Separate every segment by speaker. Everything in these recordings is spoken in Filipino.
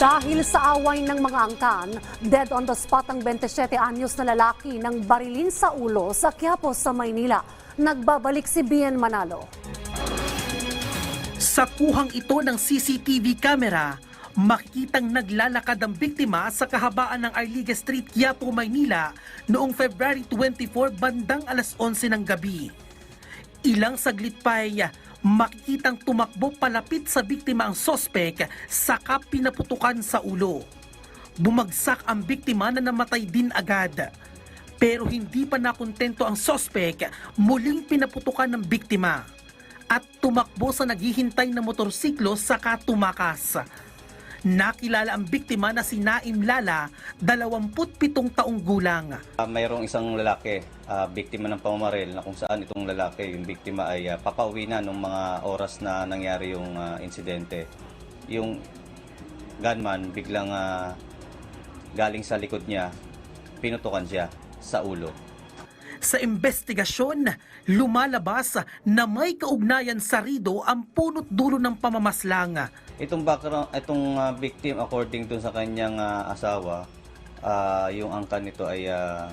Speaker 1: Dahil sa away ng mga angkan, dead on the spot ang 27 anyos na lalaki ng barilin sa ulo sa Quiapo sa Maynila. Nagbabalik si Bien Manalo.
Speaker 2: Sa kuhang ito ng CCTV camera, makikitang naglalakad ang biktima sa kahabaan ng Arliga Street, Quiapo, Maynila noong February 24 bandang alas 11 ng gabi. Ilang saglit pa ay makikitang tumakbo palapit sa biktima ang sospek saka pinaputukan sa ulo. Bumagsak ang biktima na namatay din agad. Pero hindi pa nakontento ang sospek, muling pinaputukan ng biktima at tumakbo sa naghihintay na motorsiklo saka tumakas. Nakilala ang biktima na si Naim Lala, 27 taong gulang.
Speaker 3: Ah, mayroong isang lalaki, ah, biktima ng pamamaril na kung saan itong lalaki, yung biktima ay ah, papauwi na nung mga oras na nangyari yung ah, insidente. Yung gunman biglang ah, galing sa likod niya, pinutukan siya sa ulo.
Speaker 2: Sa investigasyon, lumalabas na may kaugnayan sa Rido ang punot dulo ng pamamaslang.
Speaker 3: Itong background, itong ah, victim according dun sa kanyang ah, asawa, ah, yung angkan nito ay ah,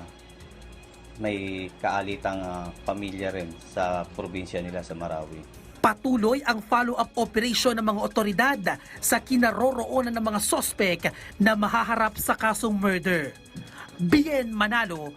Speaker 3: may kaalitang ah, pamilya rin sa probinsya nila sa Marawi.
Speaker 2: Patuloy ang follow-up operation ng mga otoridad sa kinaroroonan ng mga sospek na mahaharap sa kasong murder. Bien Manalo